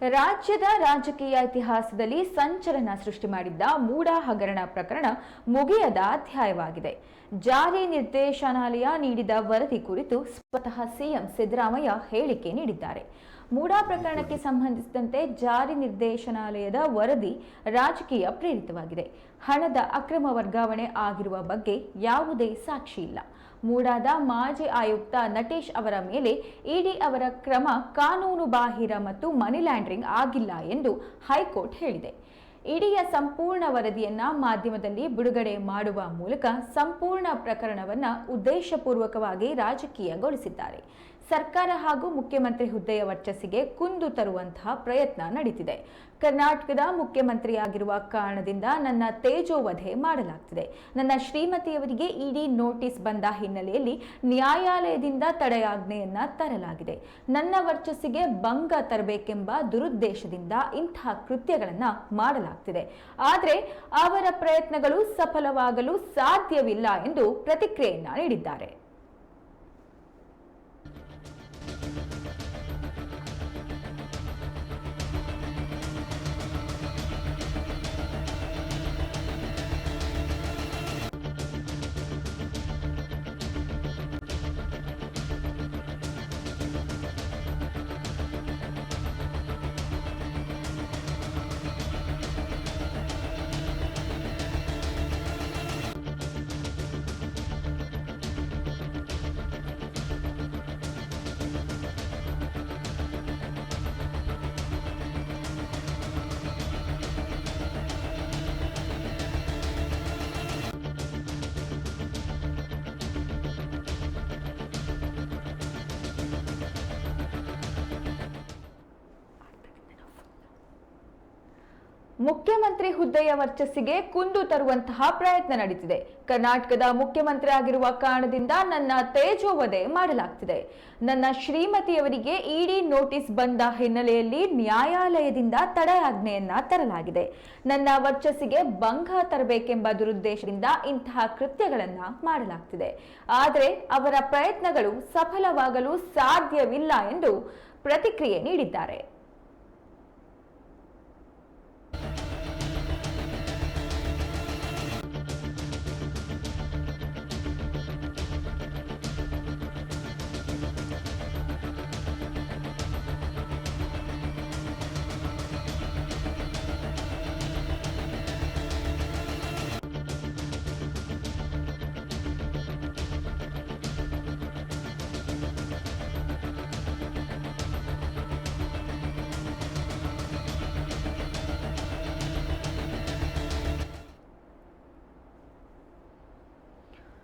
ರಾಜ್ಯದ ರಾಜಕೀಯ ಇತಿಹಾಸದಲ್ಲಿ ಸಂಚಲನ ಸೃಷ್ಟಿ ಮಾಡಿದ್ದ ಮೂಡ ಹಗರಣ ಪ್ರಕರಣ ಮುಗಿಯದ ಅಧ್ಯಾಯವಾಗಿದೆ. ಜಾರಿ ನಿರ್ದೇಶನಾಲಯ ನೀಡಿದ ವರದಿ ಕುರಿತು ಸ್ವತಃ ಸಿಎಂ ಸಿದ್ದರಾಮಯ್ಯ ಹೇಳಿಕೆ ನೀಡಿದ್ದಾರೆ. ಮೂಡಾ ಪ್ರಕರಣಕ್ಕೆ ಸಂಬಂಧಿಸಿದಂತೆ ಜಾರಿ ನಿರ್ದೇಶನಾಲಯದ ವರದಿ ರಾಜಕೀಯ ಪ್ರೇರಿತವಾಗಿದೆ. ಹಣದ ಅಕ್ರಮ ವರ್ಗಾವಣೆ ಆಗಿರುವ ಬಗ್ಗೆ ಯಾವುದೇ ಸಾಕ್ಷಿ ಇಲ್ಲ. ಮೂಡಾದ ಮಾಜಿ ಆಯುಕ್ತ ನಟೇಶ್ ಅವರ ಮೇಲೆ ಇಡಿ ಅವರ ಕ್ರಮ ಕಾನೂನು ಬಾಹಿರ ಮತ್ತು ಮನಿ ಲ್ಯಾಂಡ್ರಿಂಗ್ ಆಗಿಲ್ಲ ಎಂದು ಹೈಕೋರ್ಟ್ ಹೇಳಿದೆ. ಇಡಿಯ ಸಂಪೂರ್ಣ ವರದಿಯನ್ನ ಮಾಧ್ಯಮದಲ್ಲಿ ಬಿಡುಗಡೆ ಮಾಡುವ ಮೂಲಕ ಸಂಪೂರ್ಣ ಪ್ರಕರಣವನ್ನ ಉದ್ದೇಶಪೂರ್ವಕವಾಗಿ ರಾಜಕೀಯಗೊಳಿಸಿದ್ದಾರೆ. ಸರ್ಕಾರ ಹಾಗೂ ಮುಖ್ಯಮಂತ್ರಿ ಹುದ್ದೆಯ ವರ್ಚಸ್ಸಿಗೆ ಕುಂದು ತರುವಂತಹ ಪ್ರಯತ್ನ ನಡೀತಿದೆ. ಕರ್ನಾಟಕದ ಮುಖ್ಯಮಂತ್ರಿಯಾಗಿರುವ ಕಾರಣದಿಂದ ನನ್ನ ತೇಜೋವಧೆ ಮಾಡಲಾಗ್ತಿದೆ. ನನ್ನ ಶ್ರೀಮತಿಯವರಿಗೆ ಇಡಿ ನೋಟಿಸ್ ಬಂದ ಹಿನ್ನೆಲೆಯಲ್ಲಿ ನ್ಯಾಯಾಲಯದಿಂದ ತಡೆಯಾಜ್ಞೆಯನ್ನ ತರಲಾಗಿದೆ. ನನ್ನ ವರ್ಚಸ್ಸಿಗೆ ಭಂಗ ತರಬೇಕೆಂಬ ದುರುದ್ದೇಶದಿಂದ ಇಂತಹ ಕೃತ್ಯಗಳನ್ನ ಮಾಡಲಾಗ್ತಿದೆ. ಆದರೆ ಅವರ ಪ್ರಯತ್ನಗಳು ಸಫಲವಾಗಲು ಸಾಧ್ಯವಿಲ್ಲ ಎಂದು ಪ್ರತಿಕ್ರಿಯೆಯನ್ನ ನೀಡಿದ್ದಾರೆ. ಮುಖ್ಯಮಂತ್ರಿ ಹುದ್ದೆಯ ವರ್ಚಸ್ಸಿಗೆ ಕುಂದು ತರುವಂತಹ ಪ್ರಯತ್ನ ನಡೀತಿದೆ ಕರ್ನಾಟಕದ ಮುಖ್ಯಮಂತ್ರಿ ಆಗಿರುವ ಕಾರಣದಿಂದ ನನ್ನ ತೇಜೋವಧೆ ಮಾಡಲಾಗ್ತಿದೆ. ನನ್ನ ಶ್ರೀಮತಿಯವರಿಗೆ ಇಡಿ ನೋಟಿಸ್ ಬಂದ ಹಿನ್ನೆಲೆಯಲ್ಲಿ ನ್ಯಾಯಾಲಯದಿಂದ ತಡೆಯಾಜ್ಞೆಯನ್ನ ತರಲಾಗಿದೆ. ನನ್ನ ವರ್ಚಸ್ಸಿಗೆ ಭಂಗ ತರಬೇಕೆಂಬ ದುರುದ್ದೇಶದಿಂದ ಇಂತಹ ಕೃತ್ಯಗಳನ್ನ ಮಾಡಲಾಗ್ತಿದೆ. ಆದರೆ ಅವರ ಪ್ರಯತ್ನಗಳು ಸಫಲವಾಗಲು ಸಾಧ್ಯವಿಲ್ಲ ಎಂದು ಪ್ರತಿಕ್ರಿಯೆ ನೀಡಿದ್ದಾರೆ.